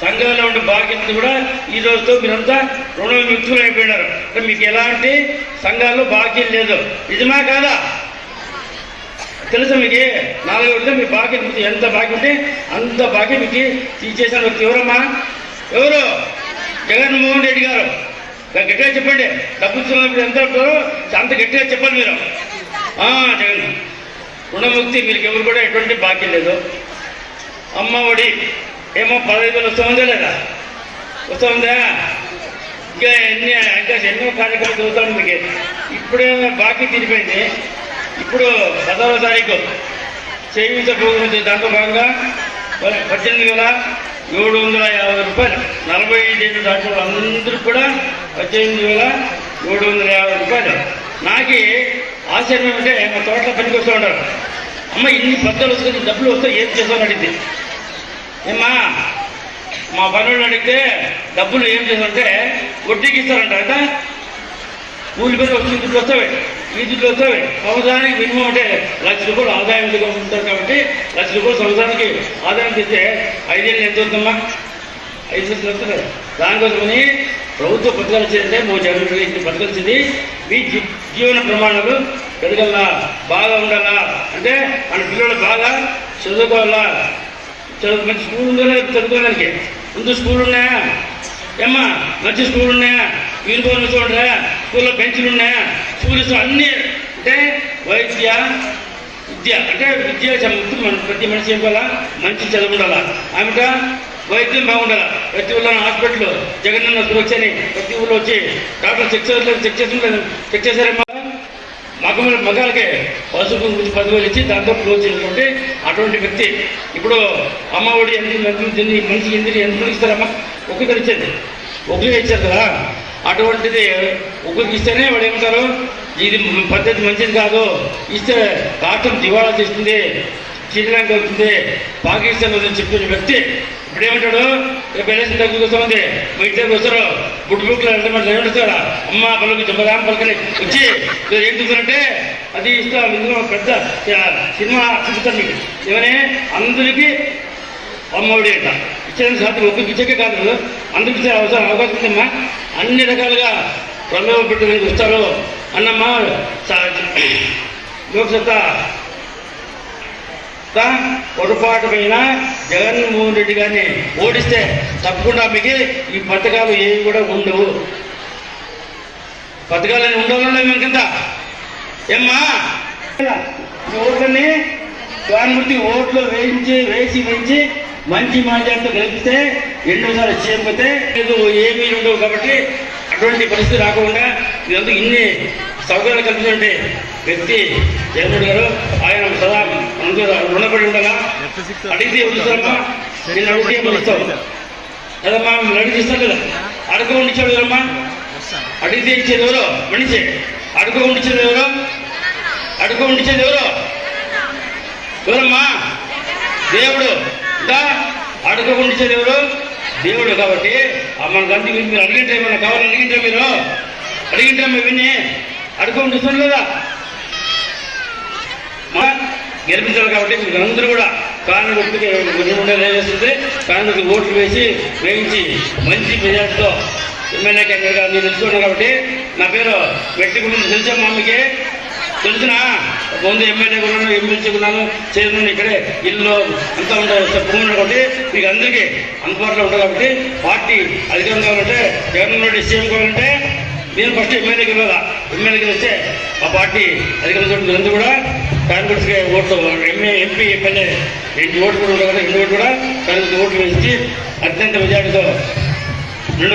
సంఘంలో ఉండే బాధ్యతను కూడా ఈ రోజుతో మీరంతా రుణ విముక్తులు అయిపోయినారు. మీకు ఎలాంటి సంఘాల్లో బాకీ లేదు. నిజమా కాదా? తెలుసా మీకు? నాలుగు ఉంటే మీ బాకీ మీకు ఎంత బాకీ ఉంటే అంత బాకీ మీకు తీసేసిన వ్యక్తి ఎవరమ్మా? ఎవరు? జగన్మోహన్ రెడ్డి గారు. గట్టిగా చెప్పండి. డబ్బు ఇస్తున్నప్పుడు ఎంత ఉంటారో అంత గట్టిగా చెప్పండి మీరు. జగన్. రుణముక్తి మీకు ఎవరు కూడా ఎటువంటి బాకీ లేదు. అమ్మ ఒడి. ఏమో పదహైదు వేలు వస్తుందా లేదా వస్తుందా ఇంకా ఎన్ని ఇంకా ఎన్నో కార్యక్రమాలు చదువుతాం మీకు ఇప్పుడే బాకీ తీరిపోయింది. ఇప్పుడు పదవ తారీఖు చేయూత ప్రోగ్రాం దాంట్లో భాగంగా పద్దెనిమిది వేల ఏడు వందల యాభై రూపాయలు నలభై ఐదు దాంట్లో అందరూ కూడా పద్దెనిమిది వేల ఏడు వందల యాభై రూపాయలు. నాకు ఆశ్చర్యం అంటే మా తోటలో పనికి వస్తూ ఉంటారు అమ్మ ఇన్ని పద్దలు వస్తుంది డబ్బులు వస్తే ఏం చేస్తామని అడిగింది. ఏమ్మా మా పనులు అడిగితే డబ్బులు ఏం చేస్తారంటే వడ్డీకి ఇస్తారంట కదా? కూలి పేరు వచ్చి దుడ్లు వస్తాయి ఈ దుడ్లు వస్తాయి సంవత్సరానికి మినిమం అంటే లక్ష రూపాయలు ఆదాయం ఉంటారు కాబట్టి లక్ష రూపాయలు సంవత్సరానికి ఆదాయం తెస్తే ఐదేళ్ళు ఎంత అవుతుందమ్మా? ఐదు లక్షలు వస్తుంది? దానికోసమని ప్రభుత్వ పథకాలు వచ్చిందంటే మూడు జగన్ ఇన్ని పథకాలు వచ్చింది. మీ జీవన ప్రమాణాలు పెరగల్లా బాగా ఉండాలా అంటే మన పిల్లలు బాగా చదువుకోవాలా చదువు మంచి స్కూల్ ఉందో లేదా చదువుకోవడానికి. ముందు స్కూల్ ఉన్నాయా? ఏమ్మా మంచి స్కూల్ ఉన్నాయా? యూనిఫామ్ చూడరా? స్కూల్లో బెంచ్లు ఉన్నాయా? స్కూల్స్ అన్నీ అంటే వైద్య విద్య అంటే విద్య మన ప్రతి మనిషి ఏం మంచి చదువు ఉండాలా? ఆమెట వైద్యం బాగుండాలా? ప్రతి ఊళ్ళో హాస్పిటల్ జగనన్న అన్న అని ప్రతి ఊళ్ళో వచ్చి డాక్టర్ చెక్ చేసి చెక్ చేసి చెక్ చేశారమ్మా? మగ మగాలకే పసుపు గురించి పదివేలు ఇచ్చి దాంతో క్లోజ్ చేసుకుంటే అటువంటి వ్యక్తి. ఇప్పుడు అమ్మ ఒడి ఎంత తిని మనిషికి ఎందుకు ఎంత ఇస్తారమ్మా? ఒక్కొక్కరు ఇచ్చేది. ఒక్కరికి ఇచ్చారు కదా. అటువంటిది ఒక్కరికి ఇస్తేనే వాడు ఏమంటారు ఇది పద్ధతి మంచిది కాదు. ఇస్తే రాష్ట్రం దివాళా చేస్తుంది శ్రీలంక వస్తుంది పాకిస్తాన్ అవుతుంది చెప్తున్న వ్యక్తి. ఇప్పుడు ఏమంటాడు? రేపు ఎలక్షన్ తగ్గుకు వస్తుంది మా వస్తారు. బుడ్ బుక్లు అంటే అమ్మ పలుకు జంబరాం పలుకని వచ్చి ఏం చూస్తారంటే అది ఇష్టం ఇందులో పెద్ద సినిమా చూపుతాను మీకు ఏమని? అందరికీ అమ్మఒడి అంట. ఇచ్చేది సాధ్యం ఒక్కరికి ఇచ్చేకే కాదు అందరికి ఇచ్చే అవసరం అవకాశం ఉందమ్మా. అన్ని రకాలుగా ప్రమేయం పెట్టి వస్తారు. అన్నమ్మా లోక్సత్తా పొరపాటు పైన జగన్మోహన్ రెడ్డి గారిని ఓడిస్తే తప్పకుండా మీకు ఈ పథకాలు ఏవి కూడా ఉండవు. పథకాలు అని మేము కింద. ఏమ్మా? ఓట్లని స్వామిమూర్తి ఓట్లు వేయించి వేసి వేయించి మంచి మాధ్యంతో గెలిపిస్తే రెండోసారి చేయకపోతే ఏమీ ఉండవు కాబట్టి అటువంటి పరిస్థితి రాకుండా ఇదంతా ఇన్ని సౌకర్యాలు కల్పించినటువంటి వ్యక్తి జగన్ గారు. ఆయన సదా అందరూ రుణపడి ఉండగా అడిగితే ఎవరుస్తారమ్మా నేను అడిగితే కదమ్మా అడిగి ఇస్తాను కదా? అడగకుండా ఇచ్చాడు కదమ్మా? అడిగితే ఇచ్చేది ఎవరు? మనిషి. అడగకుండా ఇచ్చేది ఎవరు? అడగకుండా ఇచ్చేది ఎవరు? ఎవరమ్మా? దేవుడు. ఇంకా అడగకుండా ఇచ్చేది ఎవరు? దేవుడు కాబట్టి ఆ మనకు అందుకు మీరు అడిగింటే ఏమన్నా కావాలని అడిగింటే మీరు? అడిగింటే మేము విని అడగకుండా ఇస్తాను లేదా గెలిపించాలి కాబట్టి మీరందరూ కూడా కారణం గుర్తుకి ఉండే వేస్తుంది ఓట్లు వేసి వేయించి మంచి మెజార్టీతో ఎమ్మెల్యే క్యాండిడేట్గా నేను తెలుసుకున్నాను కాబట్టి నా పేరు వ్యక్తి గురించి తెలిసా మామకి తెలిసిన? ముందు ఎమ్మెల్యే కూడా ఎమ్మెల్సీ ఉన్నాను చైర్మన్ ఇక్కడే ఇల్లు అంతా ఉంటాయి భూములు కాబట్టి మీకు అందరికీ అందుబాటులో ఉంటుంది కాబట్టి పార్టీ అధికారం కావాలంటే జగన్మోహన్ రెడ్డి సీఎం కావాలంటే నేను ఫస్ట్ ఎమ్మెల్యేకి వెళ్ళాలా ఎమ్మెల్యేకి వస్తే ఆ పార్టీ అధికారం చూడండి మీరందరూ కూడా కాంగ్రెస్కి ఓట్లు ఎంఏ ఎంపీ ఎమ్మెల్యే రెండు ఓట్లు కూడా ఉండదు కదా రెండు ఓట్లు కూడా కాంగ్రెస్ ఓట్లు వేసి అత్యంత మెజార్టీతో రెండు